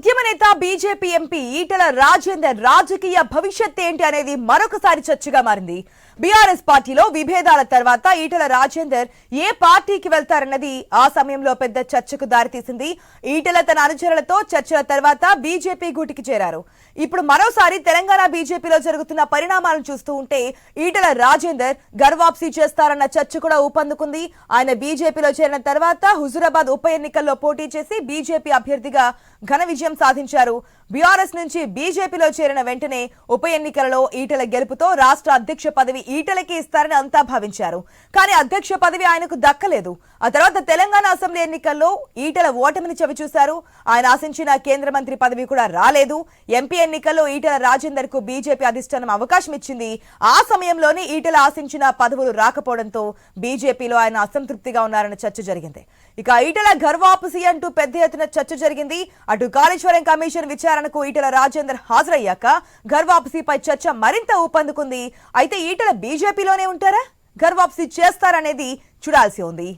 вот నేత BJP MP Etela Rajender రాజకీయ భవిష్యత్ ఏంటి అనేది మరొకసారి చర్చగా మారింది. బీఆర్ఎస్ పార్టీలో విభేదాల తర్వాత ఈటల రాజేందర్ ఏ పార్టీకి వెళ్తారన్నది ఆ సమయంలో పెద్ద చర్చకు దారితీసింది. ఈటల తన అనుచరులతో చర్చల తర్వాత బీజేపీ గూటికి చేరారు. ఇప్పుడు మరోసారి తెలంగాణ బీజేపీలో జరుగుతున్న పరిణామాలను చూస్తూ ఉంటే ఈటల రాజేందర్ గర్వాప్సీ చేస్తారన్న చర్చ కూడా ఊపందుకుంది. ఆయన బీజేపీలో చేరిన తర్వాత హుజురాబాద్ ఉప ఎన్నికల్లో పోటీ చేసి బీజేపీ అభ్యర్థిగా ఘన విజయం సాధించారు. బీఆర్ఎస్ నుంచి బీజేపీలో చేరిన వెంటనే ఉప ఎన్నికలలో ఈటల గెలుపుతో రాష్ట్ర అధ్యక్ష పదవి ఈటలకి ఇస్తారని అంతా భావించారు. కానీ అధ్యక్ష పదవి ఆయనకు దక్కలేదు. ఆ తర్వాత తెలంగాణ అసెంబ్లీ ఎన్నికల్లో ఈటల ఓటమిని చవిచూశారు ఆయన ఆశించిన కేంద్ర మంత్రి పదవి కూడా రాలేదు. ఎంపీ ఎన్నికల్లో ఈటల రాజేందర్కు బీజేపీ అధిష్టానం అవకాశం ఇచ్చింది. ఆ సమయంలోనే ఈటల ఆశించిన పదవులు రాకపోవడంతో బీజేపీలో ఆయన అసంతృప్తిగా ఉన్నారన్న చర్చ జరిగింది. ఇక ఈటల గర్వాపసి అంటూ పెద్ద ఎత్తున చర్చ జరిగింది. అటు కాళేశ్వరం కమిషన్ విచారణకు ఈటల రాజేందర్ హాజరయ్యాక గర్వాపసిపై చర్చ మరింత ఊపందుకుంది. అయితే ఈటల బీజేపీలోనే ఉంటారా? గర్వాపసి చేస్తారనేది చూడాల్సి ఉంది.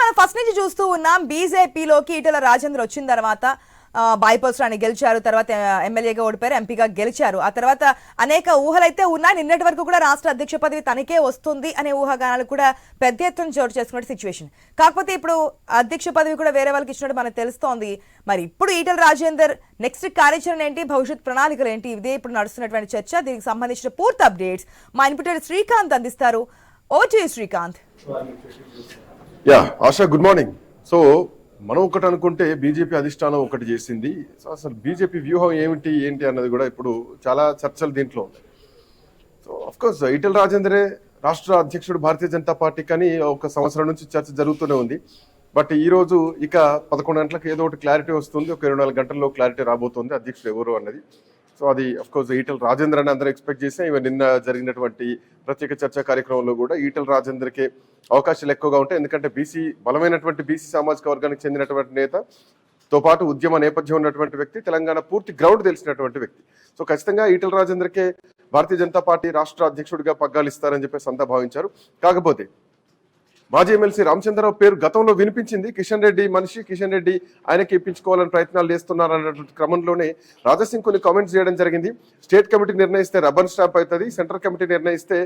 మనం ఫస్ట్ నుంచి చూస్తూ ఉన్నాం బీజేపీలోకి ఈటల రాజేంద్ర వచ్చిన తర్వాత ఆ, అని గెలిచారు తర్వాత ఎమ్మెల్యేగా ఓడిపోయారు ఎంపీగా గెలిచారు. ఆ తర్వాత అనేక ఊహలైతే ఉన్నాయి. నిన్నటి వరకు కూడా రాష్ట్ర అధ్యక్ష పదవి తనకే వస్తుంది అనే ఊహాగానాలు కూడా పెద్ద ఎత్తున చోటు చేసుకున్న సిచ్యువేషన్ కాకపోతే ఇప్పుడు అధ్యక్ష పదవి కూడా వేరే వాళ్ళకి ఇచ్చినట్టు మనకు తెలుస్తోంది. మరి ఇప్పుడు ఈటల రాజేందర్ నెక్స్ట్ కార్యాచరణ ఏంటి? భవిష్యత్ ప్రణాళికలు ఏంటి? ఇదే ఇప్పుడు నడుస్తున్నటువంటి చర్చ. దీనికి సంబంధించిన పూర్తి అప్డేట్స్ మా ఇన్పుటర్ శ్రీకాంత్ అందిస్తారు. ఓ Srikanth. Yeah ASHA good morning so మనం ఒకటి అనుకుంటే బీజేపీ అధిష్టానం ఒకటి చేసింది. సో అసలు బీజేపీ వ్యూహం ఏమిటి ఏంటి అన్నది కూడా ఇప్పుడు చాలా చర్చలు దీంట్లో ఉన్నాయి. సో అఫ్కోర్స్ ఈటెల రాజేందరే రాష్ట్ర అధ్యక్షుడు భారతీయ జనతా పార్టీ కానీ ఒక సంవత్సరం నుంచి చర్చ జరుగుతూనే ఉంది. బట్ ఈ రోజు ఇక పదకొండు గంటలకు ఏదో ఒకటి క్లారిటీ వస్తుంది. ఒక ఇరవై నాలుగు గంటల్లో క్లారిటీ రాబోతుంది అధ్యక్షుడు ఎవరు అన్నది. సో అది అఫ్ కోర్స్ ఈటెల రాజేంద్ర అని అందరూ ఎక్స్పెక్ట్ చేసిన ఇవి నిన్న జరిగినటువంటి ప్రత్యేక చర్చా కార్యక్రమంలో కూడా ఈటల రాజేంద్రకే అవకాశాలు ఎక్కువగా ఉంటాయి. ఎందుకంటే బీసీ బలమైనటువంటి బీసీ సామాజిక వర్గానికి చెందినటువంటి నేత తో పాటు ఉద్యమ నేపథ్యం ఉన్నటువంటి వ్యక్తి తెలంగాణ పూర్తి గ్రౌండ్ తెలిసినటువంటి వ్యక్తి. సో ఖచ్చితంగా ఈటల రాజేంద్రకే భారతీయ జనతా పార్టీ రాష్ట్ర అధ్యక్షుడిగా పగ్గాలు ఇస్తారని చెప్పేసి అంతా భావించారు. కాకపోతే మాజీ ఎమ్మెల్సీ రామచంద్రరావు పేరు గతంలో వినిపించింది. కిషన్ రెడ్డి మనిషి కిషన్ రెడ్డి ఆయనకి ఇప్పించుకోవాలని ప్రయత్నాలు చేస్తున్నారు అన్నటువంటి క్రమంలోనే రాజాసింగ్ కొన్ని కామెంట్స్ చేయడం జరిగింది. స్టేట్ కమిటీ నిర్ణయిస్తే రబ్బర్ స్టాంప్ అవుతుంది. సెంట్రల్ కమిటీ నిర్ణయిస్తే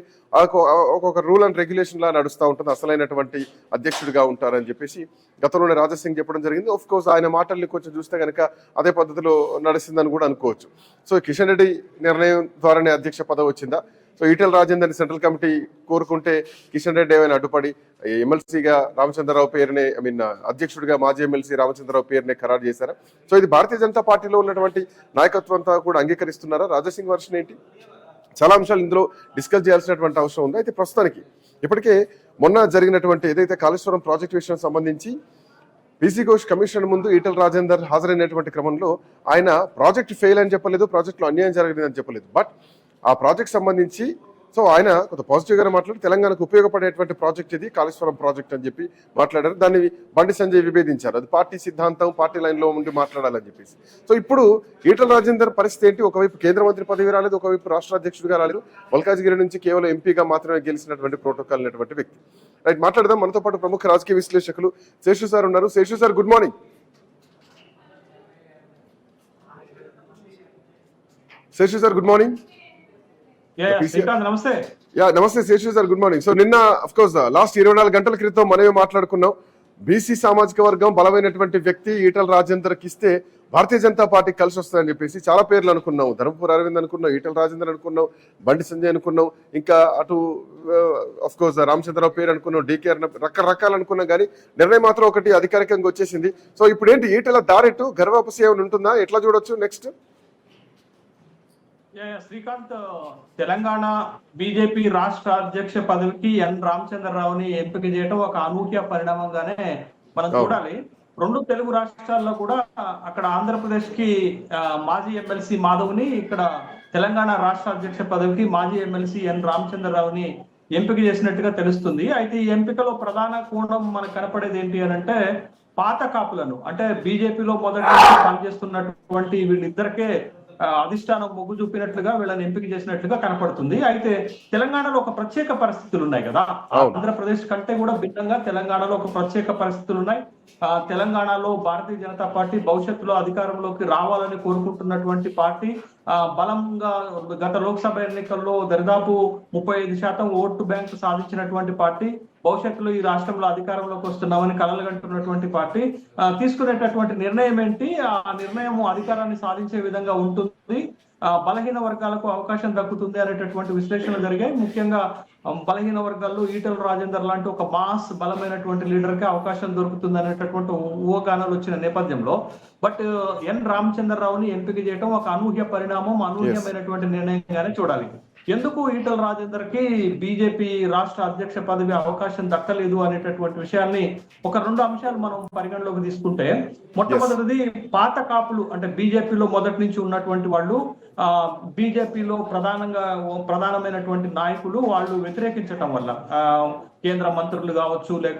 ఒక్కొక్క రూల్ అండ్ రెగ్యులేషన్ లా నడుస్తూ ఉంటుంది. అసలైనటువంటి అధ్యక్షుడిగా ఉంటారని చెప్పేసి గతంలోనే రాజాసింగ్ చెప్పడం జరిగింది. ఆఫ్ కోర్స్ ఆయన మాటల్ని కొంచెం చూస్తే కనుక అదే పద్ధతిలో నడిచిందని కూడా అనుకోవచ్చు. సో కిషన్ రెడ్డి నిర్ణయం ద్వారానే అధ్యక్ష పదవి వచ్చిందా? సో ఈటెల రాజేందర్ని సెంట్రల్ కమిటీ కోరుకుంటే కిషన్ రెడ్డి ఏమైనా అడ్డుపడి ఎమ్మెల్సీగా రామచంద్రరావు పేరునే ఐ మీన్ అధ్యక్షుడిగా మాజీ ఎమ్మెల్సీ రామచంద్రరావు పేరునే ఖరారు చేశారా? సో ఇది భారతీయ జనతా పార్టీలో ఉన్నటువంటి నాయకత్వం అంతా కూడా అంగీకరిస్తున్నారా? రాజాసింగ్ వర్షన్ ఏంటి? చాలా అంశాలు ఇందులో డిస్కస్ చేయాల్సినటువంటి అవసరం ఉంది. అయితే ప్రస్తుతానికి ఇప్పటికే మొన్న జరిగినటువంటి ఏదైతే కాళేశ్వరం ప్రాజెక్ట్ విషయం సంబంధించి బీసీ ఘోష్ కమిషన్ ముందు ఈటల రాజేందర్ హాజరైనటువంటి క్రమంలో ఆయన ప్రాజెక్ట్ ఫెయిల్ అని చెప్పలేదు ప్రాజెక్టులో అన్యాయం జరిగింది అని చెప్పలేదు. బట్ ఆ ప్రాజెక్ట్ సంబంధించి. సో ఆయన కొంత పాజిటివ్గానే మాట్లాడి తెలంగాణకు ఉపయోగపడేటువంటి ప్రాజెక్ట్ ఇది కాళేశ్వరం ప్రాజెక్ట్ అని చెప్పి మాట్లాడారు. దాన్ని బండి సంజయ్ విభేదించారు. అది పార్టీ సిద్ధాంతం పార్టీ లైన్లో ఉండి మాట్లాడాలని చెప్పేసి. సో ఇప్పుడు ఈటల రాజేందర్ పరిస్థితి ఏంటి? ఒకవైపు కేంద్ర మంత్రి పదవి రాలేదు ఒకవైపు రాష్ట్ర అధ్యక్షుడిగా రాలేదు. మల్కాజ్గిరి నుంచి కేవలం ఎంపీగా మాత్రమే గెలిచినటువంటి ప్రోటోకాల్ ఉన్నటువంటి వ్యక్తి. రైట్ మాట్లాడదాం. మనతో పాటు ప్రముఖ రాజకీయ విశ్లేషకులు శేషు సార్ ఉన్నారు. Seshu sir good morning. Seshu sir good morning. నమస్తే. యా నమస్తే Seshu sir good morning so నిన్న అఫ్ కోర్స్ లాస్ట్ ఇరవై నాలుగు గంటల క్రితం మనమే మాట్లాడుకున్నాం. బీసీ సామాజిక వర్గం బలమైనటువంటి వ్యక్తి ఈటల రాజేందర్కి ఇస్తే భారతీయ జనతా పార్టీ కలిసి వస్తుందని చెప్పేసి చాలా పేర్లు అనుకున్నాం. ధర్మపురి అరవింద్ అనుకున్నాం ఈటల రాజేందర్ అనుకున్నాం బండి సంజయ్ అనుకున్నాం ఇంకా అటు అఫ్ కోర్స్ రామచంద్రరావు పేరు అనుకున్నాం డీకే రకరకాలు అనుకున్నాం కానీ నిర్ణయం మాత్రం ఒకటి అధికారికంగా వచ్చేసింది. సో ఇప్పుడు ఏంటి ఈటల దారెట్టు గర్వాపసి ఏమైనా ఉంటుందా? ఎట్లా చూడొచ్చు నెక్స్ట్ శ్రీకాంత్ తెలంగాణ బీజేపీ రాష్ట్ర అధ్యక్ష పదవికి ఎన్. రామచంద్రరావుని ఎంపిక చేయడం ఒక అనూహ్య పరిణామంగానే మనం. చూడాలి. రెండు తెలుగు రాష్ట్రాల్లో కూడా అక్కడ ఆంధ్రప్రదేశ్కి మాజీ ఎమ్మెల్సీ మాధవ్ని ఇక్కడ తెలంగాణ రాష్ట్ర అధ్యక్ష పదవికి మాజీ ఎమ్మెల్సీ ఎన్. రామచంద్రరావుని ఎంపిక చేసినట్టుగా తెలుస్తుంది. అయితే ఈ ఎంపికలో ప్రధాన కోణం మనకు కనపడేది ఏంటి అని అంటే పాత కాపులను అంటే బీజేపీలో మొదటి నుంచి పనిచేస్తున్నటువంటి వీళ్ళిద్దరికే అధిష్టానం మొగ్గు చూపినట్లుగా వీళ్ళని ఎంపిక చేసినట్లుగా కనపడుతుంది. అయితే తెలంగాణలో ఒక ప్రత్యేక పరిస్థితులు ఉన్నాయి కదా. ఆంధ్రప్రదేశ్ కంటే కూడా భిన్నంగా తెలంగాణలో ఒక ప్రత్యేక పరిస్థితులు ఉన్నాయి. ఆ, తెలంగాణలో భారతీయ జనతా పార్టీ భవిష్యత్తులో అధికారంలోకి రావాలని కోరుకుంటున్నటువంటి పార్టీ బలంగా గత లోక్సభ ఎన్నికల్లో దరిదాపు ముప్పై ఐదు శాతం ఓటు బ్యాంక్ సాధించినటువంటి పార్టీ భవిష్యత్తులో ఈ రాష్ట్రంలో అధికారంలోకి వస్తున్నామని కలలుగంటున్నటువంటి పార్టీ తీసుకునేటటువంటి నిర్ణయం ఏంటి? ఆ నిర్ణయం అధికారాన్ని సాధించే విధంగా ఉంటుంది. బలహీన వర్గాలకు అవకాశం దక్కుతుంది అనేటటువంటి విశ్లేషణలు జరిగాయి. ముఖ్యంగా బలహీన వర్గాల్లో ఈటల రాజేందర్ లాంటి ఒక మాస్ బలమైనటువంటి లీడర్కి అవకాశం దొరుకుతుంది అనేటటువంటి ఊహాగానాలు వచ్చిన నేపథ్యంలో. బట్ ఎన్ రామచంద్రరావుని ఎంపిక చేయడం ఒక అనూహ్య పరిణామం అనూహ్యమైనటువంటి నిర్ణయంగానే చూడాలి. ఎందుకు ఈటల రాజేందర్కి బీజేపీ రాష్ట్ర అధ్యక్ష పదవి అవకాశం దక్కలేదు అనేటటువంటి విషయాల్ని ఒక రెండు అంశాలు మనం పరిగణలోకి తీసుకుంటే మొట్టమొదటిది పాత కాపులు అంటే బీజేపీలో మొదటి నుంచి ఉన్నటువంటి వాళ్ళు ఆ బీజేపీలో ప్రధానంగా ప్రధానమైనటువంటి నాయకులు వాళ్ళు వ్యతిరేకించటం వల్ల ఆ కేంద్ర మంత్రులు కావచ్చు లేకపోతే